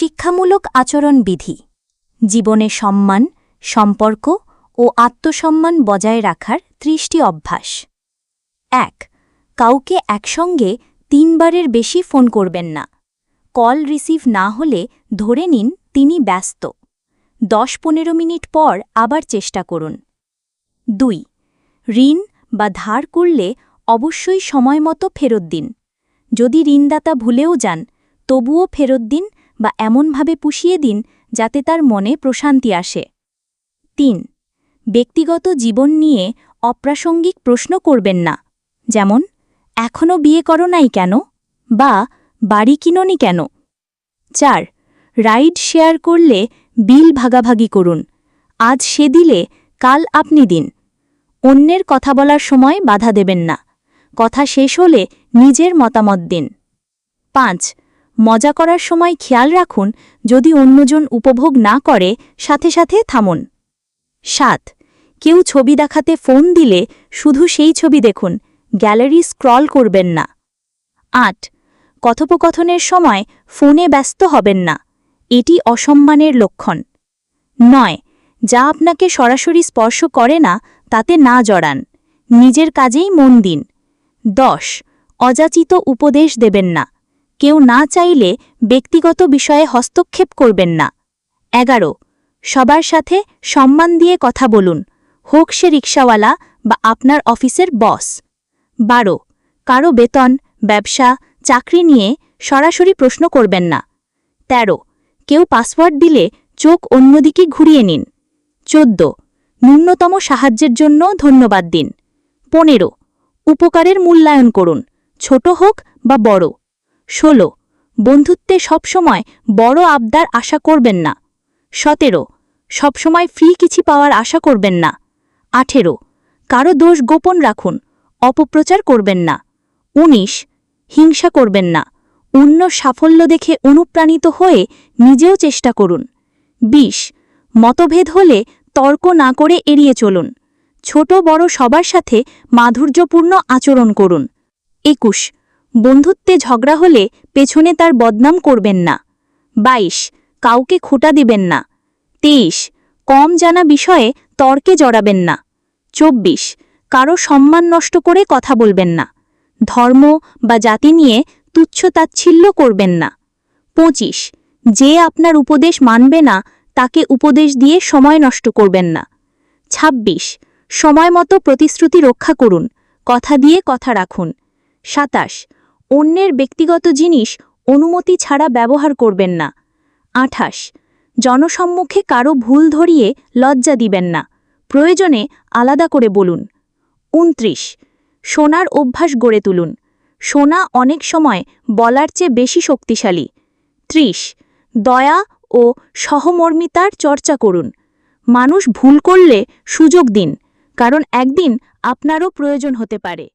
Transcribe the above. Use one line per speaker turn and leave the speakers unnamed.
শিক্ষামূলক আচরণবিধি। জীবনে সম্মান, সম্পর্ক ও আত্মসম্মান বজায় রাখার ত্রিশটি অভ্যাস। এক, কাউকে একসঙ্গে তিনবারের বেশি ফোন করবেন না। কল রিসিভ না হলে ধরে নিন তিনি ব্যস্ত। দশ পনেরো মিনিট পর আবার চেষ্টা করুন। দুই, ঋণ বা ধার করলে অবশ্যই সময়মতো ফেরত দিন। যদি ঋণদাতা ভুলেও যান, তবুও ফেরত দিন বা এমনভাবে পুষিয়ে দিন যাতে তার মনে প্রশান্তি আসে। তিন, ব্যক্তিগত জীবন নিয়ে অপ্রাসঙ্গিক প্রশ্ন করবেন না, যেমন এখনও বিয়ে করো নাই কেন? বা, বাড়ি কিনোনি কেন? চার, রাইড শেয়ার করলে বিল ভাগাভাগি করুন। আজ সে দিলে কাল আপনি দিন। অন্যের কথা বলার সময় বাধা দেবেন না। কথা শেষ হলে নিজের মতামত দিন। পাঁচ মজা করার সময় খেয়াল রাখুন, যদি অন্যজন উপভোগ না করে, সাথে সাথে থামুন। সাত, কেউ ছবি দেখাতে ফোন দিলে শুধু সেই ছবি দেখুন, গ্যালারি স্ক্রল করবেন না। আট, কথোপকথনের সময় ফোনে ব্যস্ত হবেন না, এটি অসম্মানের লক্ষণ। নয়, যা আপনাকে সরাসরি স্পর্শ করে না, তাতে না জড়ান, নিজের কাজেই মন দিন। দশ, অযাচিত উপদেশ দেবেন না কেউ না চাইলে ব্যক্তিগত বিষয়ে হস্তক্ষেপ করবেন না। এগারো, সবার সাথে সম্মান দিয়ে কথা বলুন। হোক সে রিক্সাওয়ালা বা আপনার অফিসের বস। বারো, কারও বেতন, ব্যবসা, চাকরি নিয়ে সরাসরি প্রশ্ন করবেন না। ১৩ কেউ পাসওয়ার্ড দিলে চোখ অন্যদিকে ঘুরিয়ে নিন। চোদ্দ, ন্যূনতম সাহায্যের জন্য ধন্যবাদ দিন। পনেরো, উপকারের মূল্যায়ন করুন। ছোট হোক বা বড়। ষোলো, বন্ধুত্বে সবসময় বড় আবদার আশা করবেন না। সতেরো, সবসময় ফ্রি কিছু পাওয়ার আশা করবেন না। আঠেরো, কারও দোষ গোপন রাখুন, অপপ্রচার করবেন না। ১৯ হিংসা করবেন না। অন্য সাফল্য দেখে অনুপ্রাণিত হয়ে নিজেও চেষ্টা করুন। ২০ মতভেদ হলে তর্ক না করে এড়িয়ে চলুন। ছোট বড় সবার সাথে মাধুর্যপূর্ণ আচরণ করুন। একুশ বন্ধুত্বে ঝগড়া হলে পেছনে তার বদনাম করবেন না। ২২ কাউকে খোটা দিবেন না। ২৩ কম জানা বিষয়ে তর্কে জড়াবেন না। ২৪ কারও সম্মান নষ্ট করে কথা বলবেন না। ধর্ম বা জাতি নিয়ে তুচ্ছ তাচ্ছিল্য করবেন না। ২৫ যে আপনার উপদেশ মানবে না, তাকে উপদেশ দিয়ে সময় নষ্ট করবেন না। ২৬ সময় মতো প্রতিশ্রুতি রক্ষা করুন, কথা দিয়ে কথা রাখুন। সাতাশ অন্যের ব্যক্তিগত জিনিস অনুমতি ছাড়া ব্যবহার করবেন না। আঠাশ, জনসম্মুখে কারও ভুল ধরিয়ে লজ্জা দিবেন না। প্রয়োজনে আলাদা করে বলুন। উনত্রিশ, সোনার অভ্যাস গড়ে তুলুন। সোনা অনেক সময় বলার চেয়ে বেশি শক্তিশালী। ত্রিশ, দয়া ও সহমর্মিতার চর্চা করুন। মানুষ ভুল করলে সুযোগ দিন, কারণ একদিন আপনারও প্রয়োজন হতে পারে।